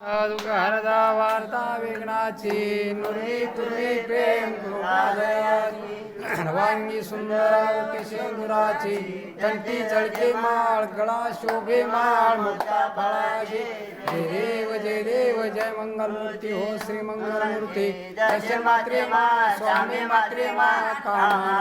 हरदा वार्ता वेगणाची नुरी तुरी प्रेम वांगी सुंदर केशेंदुराची कंठी चळके माळ गळा शोभे माळ मुक्ता फळाची जय देव जय देव जय मंगल मूर्ती हो श्री मंगल मूर्ती दर्शन मात्रे मा स्वामी मात्रे मा कामा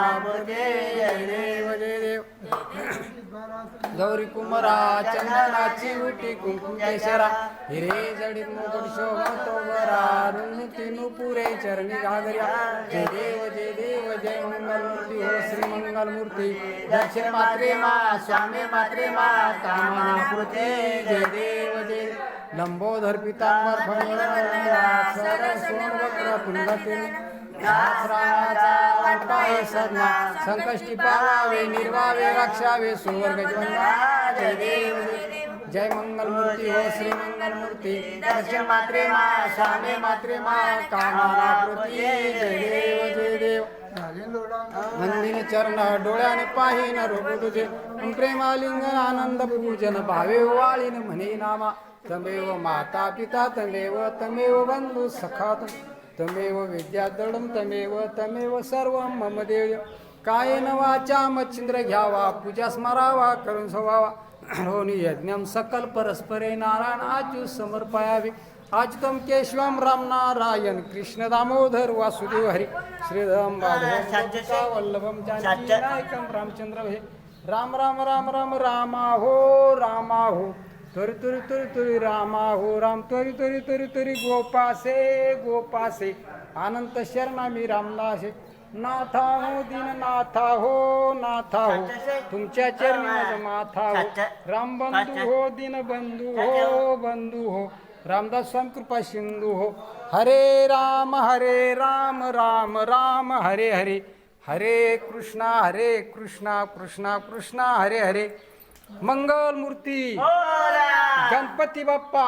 गौरी कुमरा चंदनाची उटी कुंकुम केशरा हिरे जडीत मुकुट शोभा तो बरा रुंदी नुपुरे चरणी घागर्या. जय देव जय देव जय मंगल मूर्ती हो श्री मंगल मूर्ती दर्शन मात्रे मा स्वामी मात्रे मा कामना कृते. जय देव जय लंबोधर पितांबर फणीवर सदना संकष्टी पाळावे निर्वावे रक्षावे सुवर्ग जय देव जय मंगल मूर्ती हो श्री मंगल मूर्ती दर्शन मात्रे मा स्वामी मात्रे मा कामना कृती जय देव जय देव. मंदिर हो चरण डोळ्याने पाहिन रूप तुझे. प्रेमालिंग आनंद पूजन भावे वाळीन म्हणे नामा. तमेव माता पिता तमेव तमेव बंधू सखा तमेव विद्यादडम तमेव तमेव सर्व मम देव. कायेन वाचा मच्छिंद्र घ्यावा पूजा स्मरावा करून सोवावा होनी यज्ञम सकल परस्परे नारायण आजू समर्पयावे आजतम केशवम राम नारायण कृष्ण दामोदर वासुदेव हरी. श्रीधम वल्लभम नायकम रामचंद्र हे. राम राम राम राम रामा हो रामा हो. तरी तरी तरी तरी रामा हो राम तरी तरी तरी तरी गोपासे गोपासे. अनंत शरणामी रामदासे. नाथा हो दीन नाथा हो नाथा हो. तुमच्या चरणी माझा माथा हो. राम बंधू हो दीन बंधू हो बंधू हो. रामदास स्वामी कृपा सिंधू हो. हरे राम हरे राम राम राम हरे हरे. हरे कृष्णा हरे कृष्णा कृष्णा कृष्णा हरे हरे. मंगल मूर्ती हो, गणपती बाप्पा.